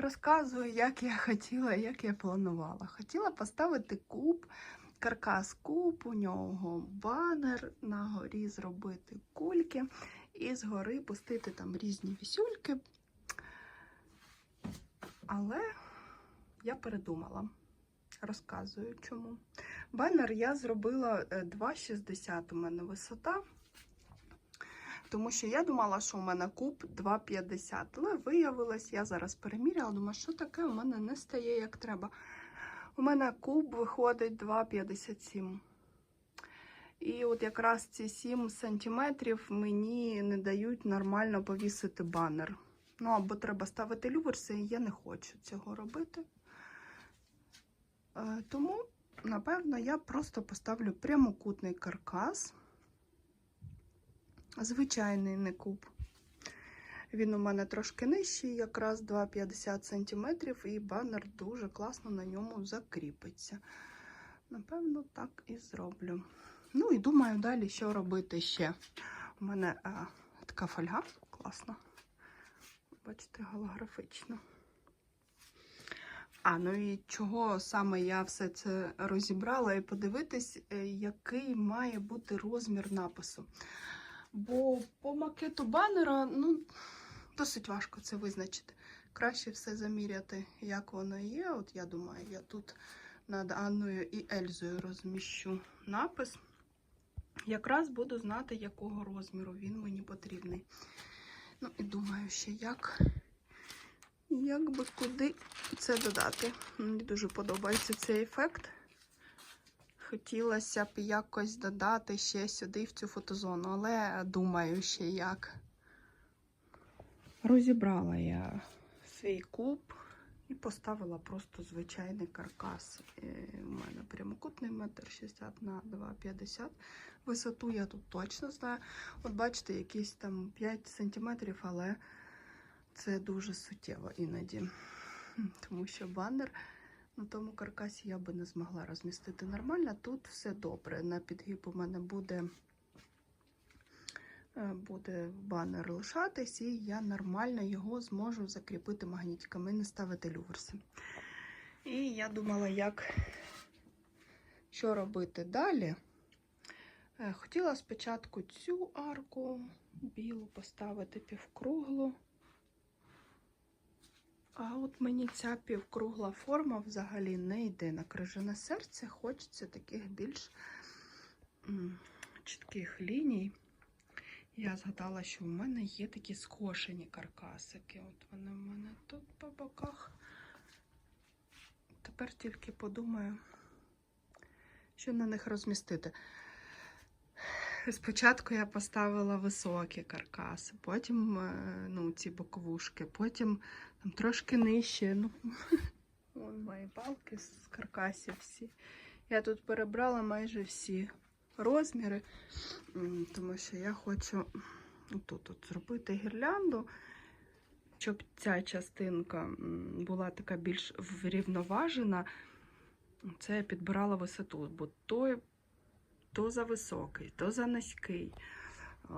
Розказую, як я хотіла, як я планувала. Хотіла поставити куб, каркас куб, у нього банер, на горі зробити кульки і згори пустити там різні вісюльки. Але я передумала. Розказую чому. Банер я зробила е, 2,60 у мене висота. Тому що я думала, що у мене куб 2,50. Але виявилось, я зараз переміряла, думаю, що таке у мене не стає як треба. У мене куб виходить 2,57. І от якраз ці 7 сантиметрів мені не дають нормально повісити банер. Ну, або треба ставити люверси, і я не хочу цього робити. Е, Тому, напевно, я просто поставлю прямокутний каркас. Звичайний не куб. Він у мене трошки нижчий, якраз 2,50 см, і банер дуже класно на ньому закріпиться. Напевно, так і зроблю. Ну і думаю далі, що робити ще. У мене а, така фольга класна. Бачите, голографічно. А, ну і чого саме я все це розібрала і подивитись, е, який має бути розмір напису. Бо по макету банера ну, досить важко це визначити. Краще все заміряти, як воно є. От я думаю, я тут над Анною і Ельзою розміщу напис. Якраз буду знати, якого розміру він мені потрібний. Ну і думаю, ще як, як би куди це додати. Мені дуже подобається цей ефект. Хотілося б якось додати ще сюди в цю фотозону, але думаю ще як. Розібрала я свій куб і поставила просто звичайний каркас. Е, У мене прямокутний метр 60 на 2,50. Висоту я тут точно знаю. От бачите, якісь там 5 сантиметрів, але це дуже суттєво іноді. Тому що банер на тому каркасі я би не змогла розмістити нормально. Тут все добре. На підгиб у мене буде, е, буде банер лишатись, і я нормально його зможу закріпити магнітиками і не ставити люверси. І я думала, як що робити далі. Е, Хотіла спочатку цю арку білу поставити півкруглу. А от мені ця півкругла форма взагалі не йде на крижане серце. Хочеться таких більш чітких ліній. Я згадала, що в мене є такі скошені каркасики. От вони в мене тут по боках. Тепер тільки подумаю, що на них розмістити. Спочатку я поставила високі каркаси, потім е, ну, ці боковушки, потім там трошки нижче. Ну, вон мої палки з каркасів всі. Я тут перебрала майже всі розміри, тому що я хочу тут от зробити гірлянду, щоб ця частинка була така більш врівноважена. Це я підбирала висоту, бо той то за високий, то за низький. А,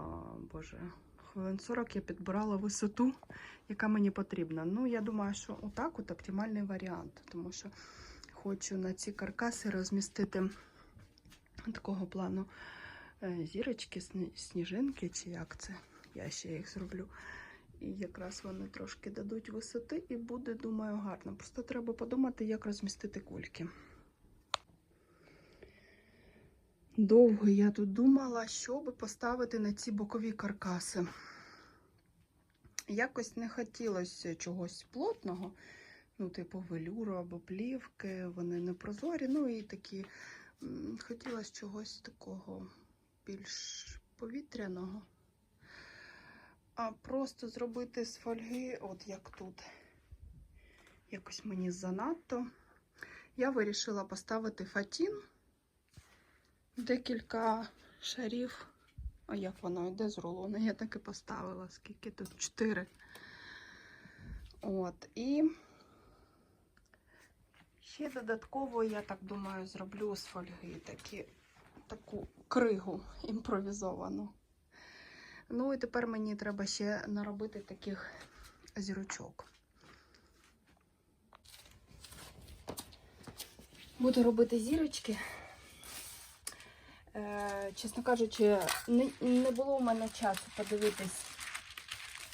Боже, хвилин 40 я підбирала висоту, яка мені потрібна. Ну, я думаю, що отак от оптимальний варіант, тому що хочу на ці каркаси розмістити такого плану е, зірочки, сніжинки, чи як це. Я ще їх зроблю. І якраз вони трошки дадуть висоти, і буде, думаю, гарно. Просто треба подумати, як розмістити кульки. Довго я тут думала, що би поставити на ці бокові каркаси. Якось не хотілося чогось плотного, ну, типу велюру або плівки, вони не прозорі, ну і такі. Хотілося чогось такого більш повітряного. А просто зробити з фольги, от як тут, якось мені занадто. Я вирішила поставити фатін декілька шарів. А як воно йде з рулона. Я так і поставила, скільки тут чотири. От, і ще додатково, я так думаю, зроблю з фольги такі, таку кригу імпровізовану. Ну, і тепер мені треба ще наробити таких зірочок. Буду робити зірочки. Е, чесно кажучи, не, було у мене часу подивитись.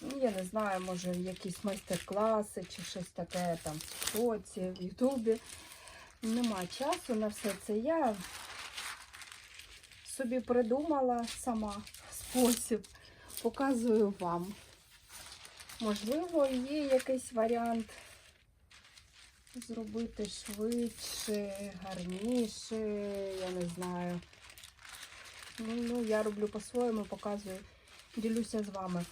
Ну, я не знаю, може якісь майстер-класи чи щось таке там в Тіктоці, в Ютубі. Нема часу на все це. Я собі придумала сама спосіб. Показую вам. Можливо, є якийсь варіант зробити швидше, гарніше, я не знаю. Ну, ну я роблю по-своєму, показую, ділюся з вами.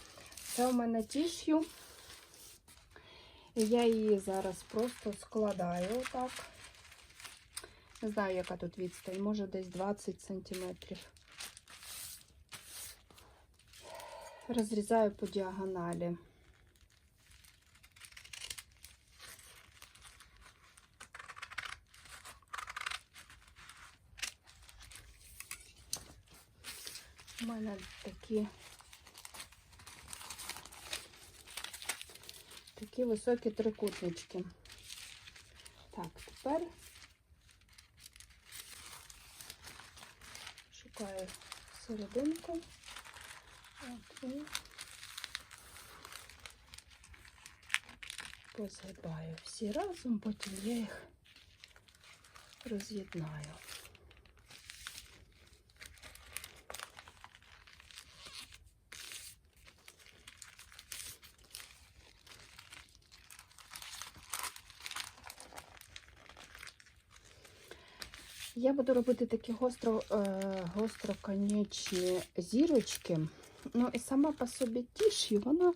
Це у мене тіш'ю. Я її зараз просто складаю отак. Не знаю, яка тут відстань, може десь 20 сантиметрів. Розрізаю по діагоналі. У мене такі такі високі трикутнички. Так, тепер шукаю серединку. От, і позгибаю всі разом, потім я їх роз'єднаю. Я буду робити такі гостро, е, гостроконечні зірочки. Ну і сама по собі тіші, вона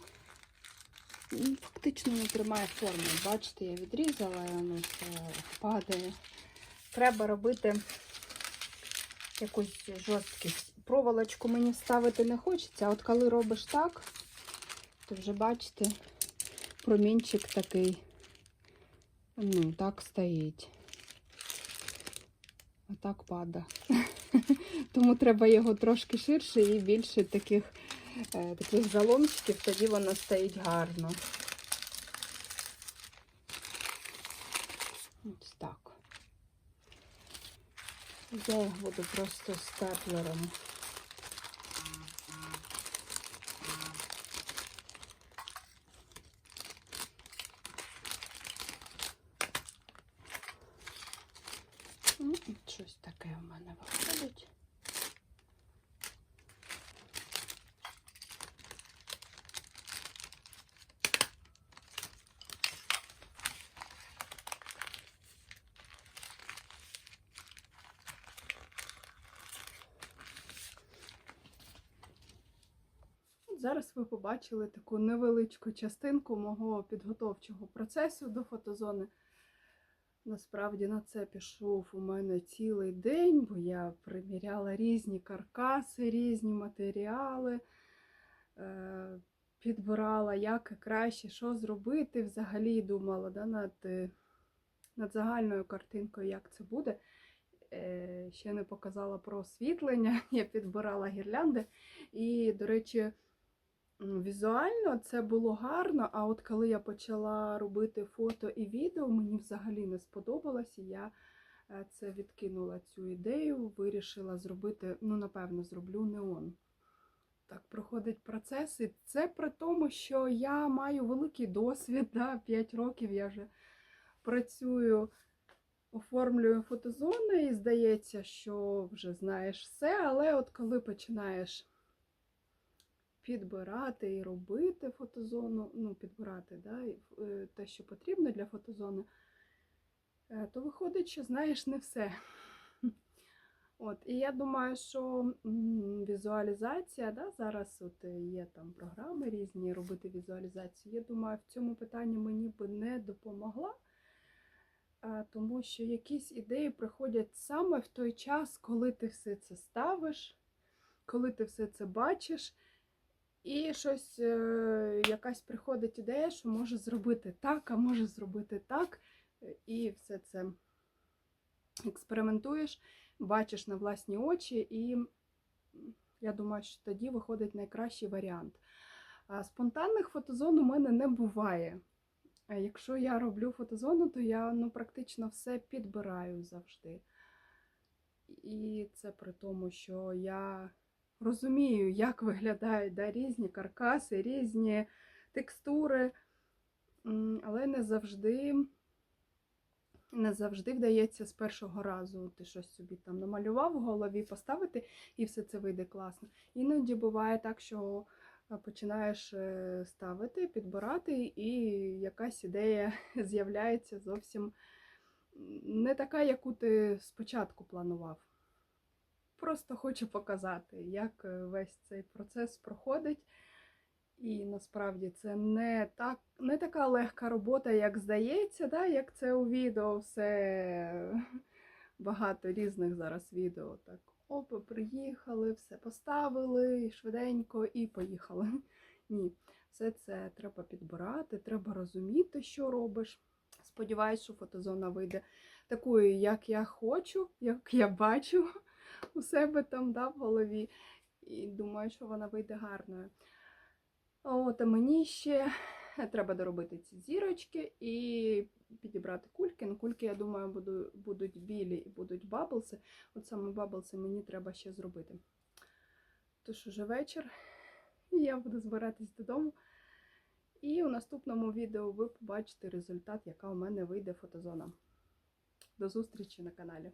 фактично не тримає форми. Бачите, я відрізала, і воно падає. Треба робити якусь жорсткість. Проволочку мені ставити не хочеться, а от коли робиш так, то вже бачите, промінчик такий, ну, так стоїть. Отак пада. Тому треба його трошки ширше і більше таких, е, таких заломчиків, тоді воно стоїть гарно. Ось так. Я їх буду просто степлером. Ну, от щось таке в мене виходить. Зараз ви побачили таку невеличку частинку мого підготовчого процесу до фотозони. Насправді на це пішов у мене цілий день, бо я приміряла різні каркаси, різні матеріали, е, підбирала, як краще, що зробити. Взагалі думала да, над, е, над загальною картинкою, як це буде. Е, Ще не показала про освітлення, я підбирала гірлянди. І, до речі, візуально це було гарно, а от коли я почала робити фото і відео, мені взагалі не сподобалось, і я е, це відкинула цю ідею, вирішила зробити, ну, напевно, зроблю неон. Так проходить процес, і це при тому, що я маю великий досвід, да, 5 років я вже працюю, оформлюю фотозони, і здається, що вже знаєш все, але от коли починаєш підбирати і робити фотозону, ну, підбирати да, е, те, що потрібно для фотозони, е, то виходить, що знаєш не все. От, і я думаю, що візуалізація, да, зараз от е, є там програми різні робити візуалізацію. Я думаю, в цьому питанні мені би не допомогла, тому що якісь ідеї приходять саме в той час, коли ти все це ставиш, коли ти все це бачиш. І щось, е, якась приходить ідея, що може зробити так, а може зробити так. І все це експериментуєш, бачиш на власні очі, і я думаю, що тоді виходить найкращий варіант. Спонтанних фотозон у мене не буває. Якщо я роблю фотозону, то я ну, практично все підбираю завжди. І це при тому, що я розумію, як виглядають да, різні каркаси, різні текстури, але не завжди, не завжди вдається з першого разу ти щось собі там намалював в голові, поставити, і все це вийде класно. Іноді буває так, що е, починаєш е, ставити, підбирати, і якась ідея з'являється зовсім не така, яку ти спочатку планував. Просто хочу показати, як е, весь цей процес проходить. І насправді це не, так, не така легка робота, як здається, да? як це у відео, все багато різних зараз відео. Так, опа, приїхали, все поставили швиденько і поїхали. Ні, все це треба підбирати, треба розуміти, що робиш. Сподіваюсь, що фотозона вийде такою, як я хочу, як я бачу у себе там да, в голові. І думаю, що вона вийде гарною. От, а мені ще треба доробити ці зірочки і підібрати кульки. Ну, кульки, я думаю, буду, будуть білі і будуть баблси. От саме баблси мені треба ще зробити. Тож уже вечір, і я буду збиратись додому. І у наступному відео ви побачите результат, яка у мене вийде фотозона. До зустрічі на каналі.